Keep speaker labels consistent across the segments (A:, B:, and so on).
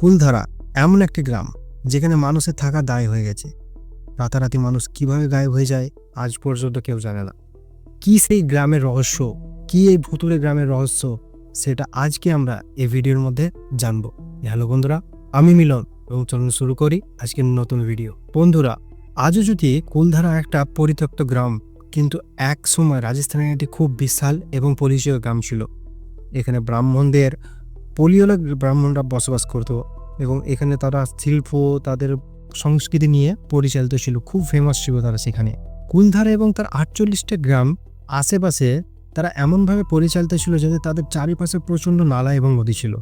A: কুলধারা এমন একটি গ্রাম যেখানে মানুষের থাকা দায় হয়ে গেছে। রাতারাতি মানুষ কীভাবে গায়েব হয়ে যায় আজ পর্যন্ত কেউ জানে না। কি সেই গ্রামের রহস্য, কি এই ভুতুরে গ্রামের রহস্য, সেটা আজকে আমরা এই ভিডিওর মধ্যে জানব। হ্যালো বন্ধুরা, আমি মিলন এবং চলুন শুরু করি আজকের নতুন ভিডিও। বন্ধুরা, আজও যদি কুলধারা একটা পরিত্যক্ত গ্রাম, কিন্তু এক সময় রাজস্থানের একটি খুব বিশাল এবং পরিচয় গ্রাম ছিল। এখানে ব্রাহ্মণদের পলিওলা ব্রাহ্মণরা বসবাস করতো এবং এখানে তারা শিল্প, তাদের সংস্কৃতি নিয়ে পরিচালিত ছিল। খুব ফেমাস ছিল তারা সেখানে। কুলধারা এবং তার আটচল্লিশটা গ্রাম আশেপাশে তারা এমনভাবে পরিচালিত ছিল যাতে তাদের চারিপাশে প্রচণ্ড নালা এবং নদী ছিল।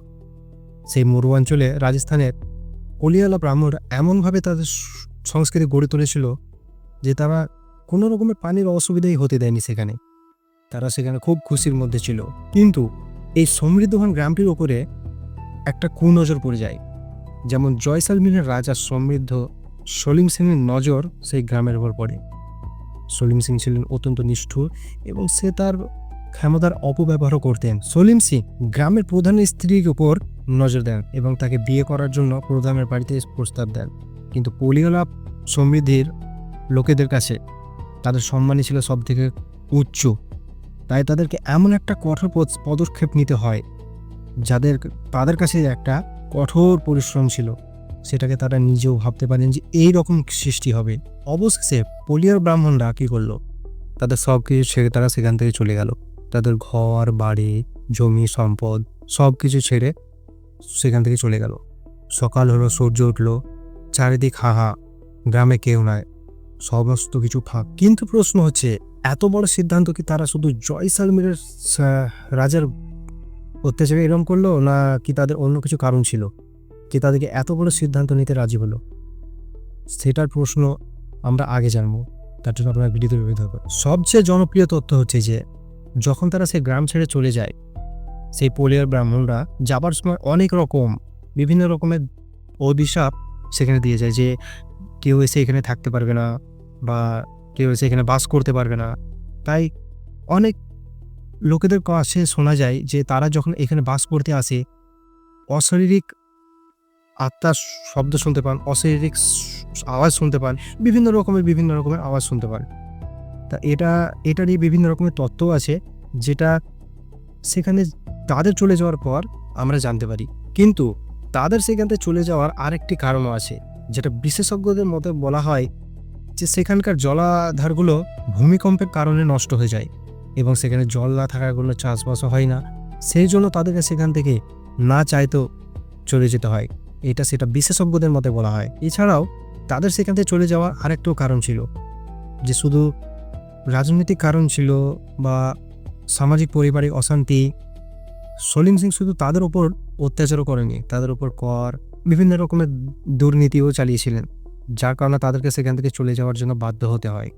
A: সেই মরু অঞ্চলে রাজস্থানের অলিয়ালা ব্রাহ্মণরা এমনভাবে তাদের সংস্কৃতি গড়ে তুলেছিল যে তারা কোনো রকমের পানির অসুবিধাই হতে দেয়নি সেখানে। তারা সেখানে খুব খুশির মধ্যে ছিল। কিন্তু এই সমৃদ্ধবান গ্রামটির ওপরে একটা কুনজর পড়ে যায়। যেমন জয়সালমীরের রাজা সমৃদ্ধ সলিম সিংয়ের নজর সেই গ্রামের উপর পড়ে। সলিম সিং ছিলেন অত্যন্ত নিষ্ঠুর এবং সে তার ক্ষমতার অপব্যবহারও করতেন। সলিম সিং গ্রামের প্রধান স্ত্রীর উপর নজর দেন এবং তাকে বিয়ে করার জন্য প্রধানের বাড়িতে প্রস্তাব দেন। কিন্তু পলিওলা সমৃদ্ধির লোকেদের কাছে তাদের সম্মানই ছিল সব থেকে উচ্চ। তাই তাদেরকে এমন একটা কঠোর পদ- পদক্ষেপ নিতে হয়, যাদের তাদের কাছে একটা কঠোর পরিশ্রম ছিল। সেটাকে তারা নিজেও ভাবতে পারেন যে এই রকম সৃষ্টি হবে। অবশেষে পলিয়ার ব্রাহ্মণরা কী করল? তাদের সব কিছু ছেড়ে তারা সেখান থেকে চলে গেল। তাদের ঘর, বাড়ি, জমি, সম্পদ সব কিছু ছেড়ে সেখান থেকে চলে গেল। সকাল হলো, সূর্য উঠল, চারিদিক হাহা, গ্রামে কেউ নাই। সমস্ত কিছু ফাঁক কিন্তু প্রশ্ন হচ্ছে, এত বড় সিদ্ধান্ত কি তারা শুধু জয়সালমীরের রাজার অত্যাচারে এরম করল, না কি তাদের অন্য কিছু কারণ ছিল? কি তাদেরকে এত বড় সিদ্ধান্ত নিতে রাজি হলো? সেটার প্রশ্ন আমরা আগে জানব। তার জন্য আপনার ভিডিওতে ব্যবহৃত হবে। সবচেয়ে জনপ্রিয় তথ্য হচ্ছে যে, যখন তারা সেই গ্রাম ছেড়ে চলে যায়, সেই পোলিয়ার ব্রাহ্মণরা যাবার সময় অনেক রকম, বিভিন্ন রকমের অভিশাপ সেখানে দিয়ে যায় যে কেউ এসে এখানে থাকতে পারবে না বা কেউ এসে এখানে বাস করতে পারবে না। তাই অনেক লোকেদের কাছে শোনা যায় যে তারা যখন এখানে বাস করতে আসে, অশারীরিক আত্মার শব্দ শুনতে পান, অশারীরিক আওয়াজ শুনতে পান, বিভিন্ন রকমের বিভিন্ন রকমের আওয়াজ শুনতে পান। তা এটা এটা নিয়ে বিভিন্ন রকমের তত্ত্ব আছে যেটা সেখানে তাদের চলে যাওয়ার পর আমরা জানতে পারি। কিন্তু তাদের সেখান থেকে চলে যাওয়ার আরেকটি কারণও আছে। যেটা বিশেষজ্ঞদের মতে বলা হয় যে সেখানকার জলাধারগুলো ভূমিকম্পের কারণে নষ্ট হয়ে যায় এবং সেখানে জল না থাকার কোনো চাষবাসও হয় না। সেই জন্য তাদেরকে সেখান থেকে না চাইতেও চলে যেতে হয়। এটা সেটা বিশেষজ্ঞদের মতে বলা হয়। এছাড়াও তাদের সেখান থেকে চলে যাওয়ার আরেকটাও কারণ ছিল যে শুধু রাজনৈতিক কারণ ছিল বা সামাজিক পারিবারিক অশান্তি, সলিম সিং শুধু তাদের ওপর অত্যাচারও করেনি, তাদের উপর কর বিভিন্ন রকমের দুর্নীতিও চালিয়েছিলেন, যার কারণে তাদেরকে সেখান থেকে চলে যাওয়ার জন্য বাধ্য হতে হয়।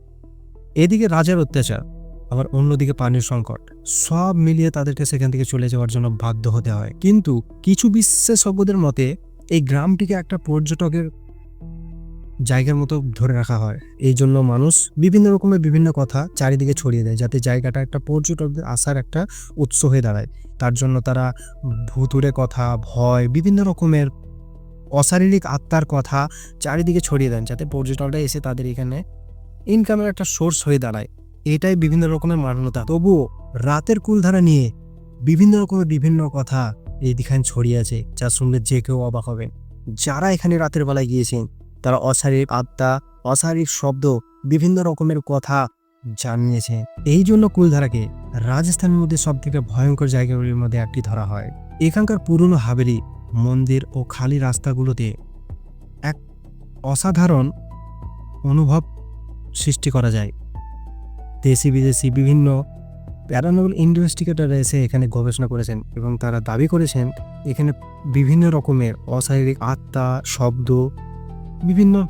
A: এদিকে রাজার অত্যাচার, আবার অন্যদিকে পানির সংকট, সব মিলিয়ে তাদেরকে সেখান থেকে চলে যাওয়ার জন্য বাধ্য হতে হয়। কিন্তু কিছু বিশেষজ্ঞদের মতে, এই গ্রামটিকে একটা পর্যটকের জায়গার মতো ধরে রাখা হয়। এই জন্য মানুষ বিভিন্ন রকমের বিভিন্ন কথা চারিদিকে ছড়িয়ে দেয়, যাতে জায়গাটা একটা পর্যটকদের আসার একটা উৎস হয়ে দাঁড়ায়। তার জন্য তারা ভুতুরে কথা, ভয়, বিভিন্ন রকমের অশারীরিক আত্মার কথা চারিদিকে ছড়িয়ে দেন যাতে পর্যটকরা এসে তাদের এখানে ইনকামের একটা সোর্স হয়ে দাঁড়ায়। এটাই বিভিন্ন রকমের মান্যতা তবুও রাতের কুলধারা নিয়ে বিভিন্ন রকমের বিভিন্ন কথা এই ছড়িয়ে আছে, যা শুনলে যে কেউ অবাক হবেন। যারা এখানে রাতের বেলায় গিয়েছেন, তারা অশারীরিক আত্মা, অশারীরিক শব্দ, বিভিন্ন রকমের কথা জানিয়েছে এই জন্য কুলধারাকে রাজস্থানের মধ্যে সব থেকে ভয়ঙ্কর জায়গাগুলির মধ্যে একটি ধরা হয়। এখানকার পুরনো হাবেরি মন্দির ও খালি রাস্তাগুলোতে এক অসাধারণ অনুভব সৃষ্টি করা যায়। দেশি বিদেশি বিভিন্ন প্যারানবল ইনভেস্টিগেটর এসে এখানে গবেষণা করেছেন এবং তারা দাবি করেছেন এখানে বিভিন্ন রকমের অশারীরিক আত্মা, শব্দ, বিভিন্ন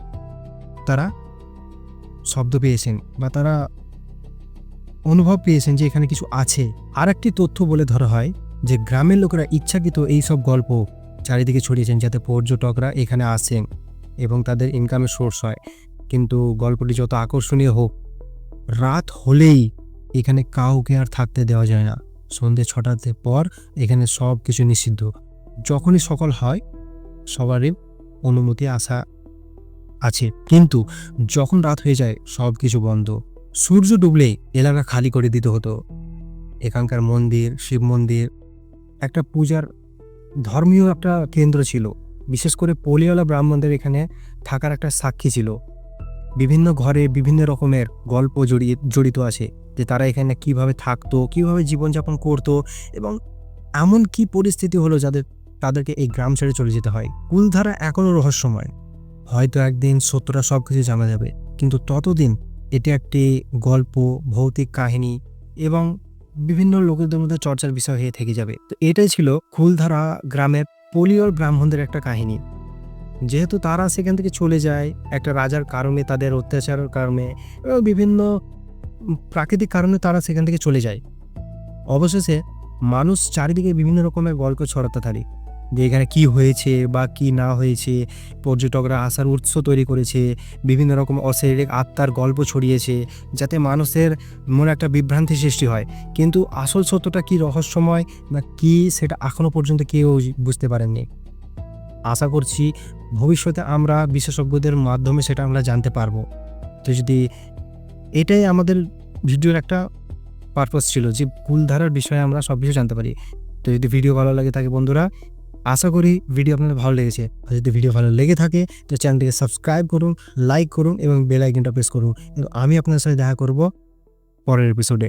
A: তারা শব্দ পেয়েছেন বা তারা অনুভব পেয়েছেন যে এখানে কিছু আছে। আর একটি তথ্য বলে ধরা হয় যে গ্রামের লোকেরা ইচ্ছাকৃত এই সব গল্প চারিদিকে ছড়িয়েছেন যাতে পর্যটকরা এখানে আসেন এবং তাদের ইনকামের সোর্স হয়। কিন্তু গল্পটি যত আকর্ষণীয় হোক, রাত হলেই এখানে কাউকে আর থাকতে দেওয়া যায় না। সন্ধে ছটাতে পর এখানে সব কিছু নিষিদ্ধ। যখনই সকল হয়, সবারই অনুমতি আসা আছে। কিন্তু যখন রাত হয়ে যায় সব কিছু বন্ধ। সূর্য ডুবলেই এলাকা খালি করে দিতে হতো। এখানকার মন্দির, শিব মন্দির, একটা পূজার ধর্মীয় একটা কেন্দ্র ছিল। বিশেষ করে পলিওয়ালা ব্রাহ্মণদের এখানে থাকার একটা সাক্ষী ছিল। বিভিন্ন ঘরে বিভিন্ন রকমের গল্প জড়িয়ে জড়িত আছে যে তারা এখানে কীভাবে থাকতো, কীভাবে জীবনযাপন করতো এবং এমন কি পরিস্থিতি হলো যাদের, তাদেরকে এই গ্রাম ছেড়ে চলে যেতে হয়। কুলধারা এখনও রহস্যময়। হয়তো একদিন সত্যটা সব কিছু জানা যাবে, কিন্তু ততদিন এটি একটি গল্প, ভৌতিক কাহিনী এবং বিভিন্ন লোকেদের মধ্যে চর্চার বিষয় হয়ে থেকে যাবে। তো এটাই ছিল খুলধারা গ্রামের পোলিওর ব্রাহ্মণদের একটা কাহিনী। যেহেতু তারা সেখান থেকে চলে যায়, একটা রাজার কারণে, তাদের অত্যাচারের কারণে বিভিন্ন প্রাকৃতিক কারণে তারা সেখান থেকে চলে যায়। অবশেষে মানুষ চারিদিকে বিভিন্ন রকমের গল্প ছড়াতে থাকে যে এখানে কি হয়েছে বা কি না হয়েছে, পর্যটকরা আসার উৎস তৈরি করেছে, বিভিন্ন রকম অশারীরিক আত্মার গল্প ছড়িয়েছে, যাতে মানুষের মনে একটা বিভ্রান্তি সৃষ্টি হয়। কিন্তু আসল সত্যটা কি রহস্যময় না কি সেটা এখনও পর্যন্ত কেউ বুঝতে পারেননি। আশা করছি ভবিষ্যতে আমরা বিশেষজ্ঞদের মাধ্যমে সেটা আমরা জানতে পারব। তো যদি এটাই আমাদের ভিডিওর একটা পারপাস ছিল যে কুলধারার বিষয়ে আমরা সব কিছু জানতে পারি। তো যদি ভিডিও ভালো লাগে থাকে বন্ধুরা আশা করি ভিডিও আপনাদের ভালো লেগেছে। আর যদি ভিডিও ভালো লেগে থাকে, তো চ্যানেলটিকে সাবস্ক্রাইব করুন লাইক করুন এবং বেল আইকনটা প্রেস করুন। আমি আপনার সাথে দেখা করব পরের এপিসোডে